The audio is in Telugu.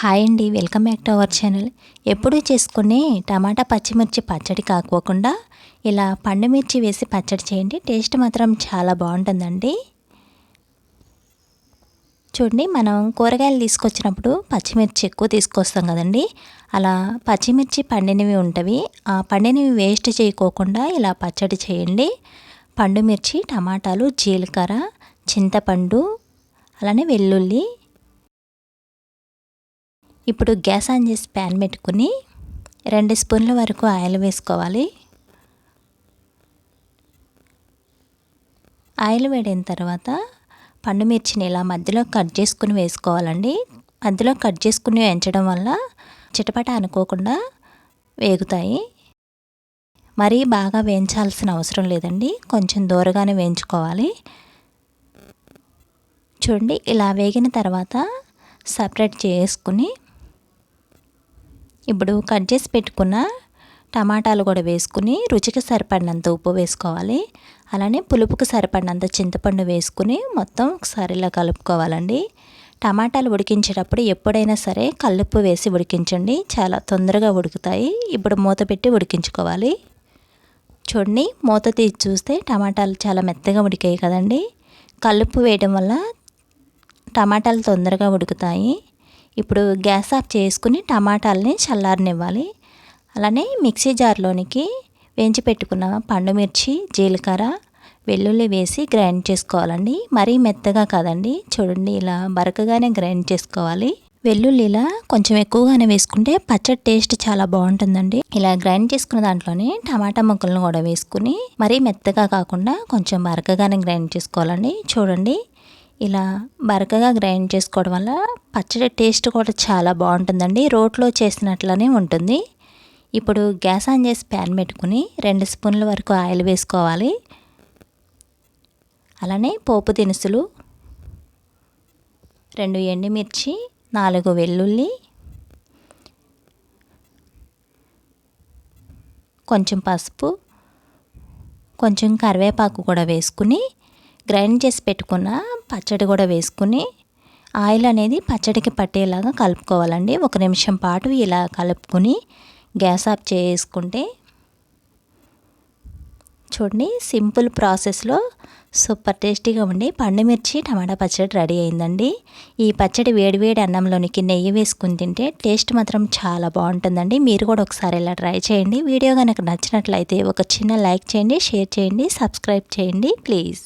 హాయ్ అండి welcome back to our channel. ఎప్పుడూ చేసుకునే టమాటా పచ్చిమిర్చి పచ్చడి కాకోకుండా ఇలా పండు మిర్చి వేసి పచ్చడి చేయండి. టేస్ట్ మాత్రం చాలా బాగుంటుందండి. చూడండి మనం కూరగాయలు తీసుకొచ్చినప్పుడు పచ్చిమిర్చి ఎక్కువ తీసుకొస్తాం కదండి. అలా పచ్చిమిర్చి పండినవి ఉంటవి. ఆ పండినవి వేస్ట్ చేయకోకుండా ఇలా పచ్చడి చేయండి. పండు మిర్చి టమాటాలు జీలకర్ర చింతపండు అలానే వెల్లుల్లి ఇప్పుడు గ్యాస్ ఆన్ చేసి ప్యాన్ పెట్టుకుని రెండు స్పూన్ల వరకు ఆయిల్ వేసుకోవాలి. ఆయిల్ వేడిన తర్వాత పండు మిర్చిని ఇలా మధ్యలో కట్ చేసుకుని వేసుకోవాలండి. మధ్యలో కట్ చేసుకుని వేయించడం వల్ల చిటపట అనుకోకుండా వేగుతాయి. మరీ బాగా వేయించాల్సిన అవసరం లేదండి. కొంచెం దూరగానే వేయించుకోవాలి. చూడండి ఇలా వేగిన తర్వాత సపరేట్ చేసుకుని ఇప్పుడు కట్ చేసి పెట్టుకున్న టమాటాలు కూడా వేసుకుని రుచికి సరిపడినంత ఉప్పు వేసుకోవాలి. అలానే పులుపుకి సరిపడినంత చింతపండు వేసుకుని మొత్తం ఒకసారి ఇలా కలుపుకోవాలండి. టమాటాలు ఉడికించేటప్పుడు ఎప్పుడైనా సరే కల్లుప్పు వేసి ఉడికించండి. చాలా తొందరగా ఉడుకుతాయి. ఇప్పుడు మూత పెట్టి ఉడికించుకోవాలి. చూడండి మూత తీసి చూస్తే టమాటాలు చాలా మెత్తగా ఉడికాయి కదండి. కల్లుప్పు వేయడం వల్ల టమాటాలు తొందరగా ఉడుకుతాయి. ఇప్పుడు గ్యాస్ ఆఫ్ చేసుకుని టమాటాలని చల్లారనివ్వాలి. అలానే మిక్సీ జార్లోనికి వేయించి పెట్టుకున్న పండుమిర్చి జీలకర్ర వెల్లుల్లి వేసి గ్రైండ్ చేసుకోవాలండి. మరీ మెత్తగా కాదండి. చూడండి ఇలా బరకగానే గ్రైండ్ చేసుకోవాలి. వెల్లుల్లి ఇలా కొంచెం ఎక్కువగానే వేసుకుంటే పచ్చడి టేస్ట్ చాలా బాగుంటుందండి. ఇలా గ్రైండ్ చేసుకున్న దాంట్లోనే టమాటా ముక్కలను కూడా వేసుకుని మరీ మెత్తగా కాకుండా కొంచెం బరకగానే గ్రైండ్ చేసుకోవాలండి. చూడండి ఇలా బరకగా గ్రైండ్ చేసుకోవడం వల్ల పచ్చడి టేస్ట్ కూడా చాలా బాగుంటుందండి. రోట్లో చేసినట్లనే ఉంటుంది. ఇప్పుడు గ్యాస్ ఆన్ చేసి ప్యాన్ పెట్టుకుని రెండు స్పూన్ల వరకు ఆయిల్ వేసుకోవాలి. అలానే పోపు దినుసులు రెండు ఎండుమిర్చి నాలుగు వెల్లుల్లి కొంచెం పసుపు కొంచెం కరివేపాకు కూడా వేసుకుని గ్రైండ్ చేసి పెట్టుకున్న పచ్చడి కూడా వేసుకుని ఆయిల్ అనేది పచ్చడికి పట్టేలాగా కలుపుకోవాలండి. ఒక నిమిషం పాటు ఇలా కలుపుకొని గ్యాస్ ఆఫ్ చేసుకుంటే చూడండి సింపుల్ ప్రాసెస్లో సూపర్ టేస్టీగా ఉండి పండుమిర్చి టమాటా పచ్చడి రెడీ అయిందండి. ఈ పచ్చడి వేడివేడి అన్నంలోనికి నెయ్యి వేసుకుని తింటే టేస్ట్ మాత్రం చాలా బాగుంటుందండి. మీరు కూడా ఒకసారి ఇలా ట్రై చేయండి. వీడియో కనుక నచ్చినట్లయితే ఒక చిన్న లైక్ చేయండి షేర్ చేయండి సబ్స్క్రైబ్ చేయండి ప్లీజ్.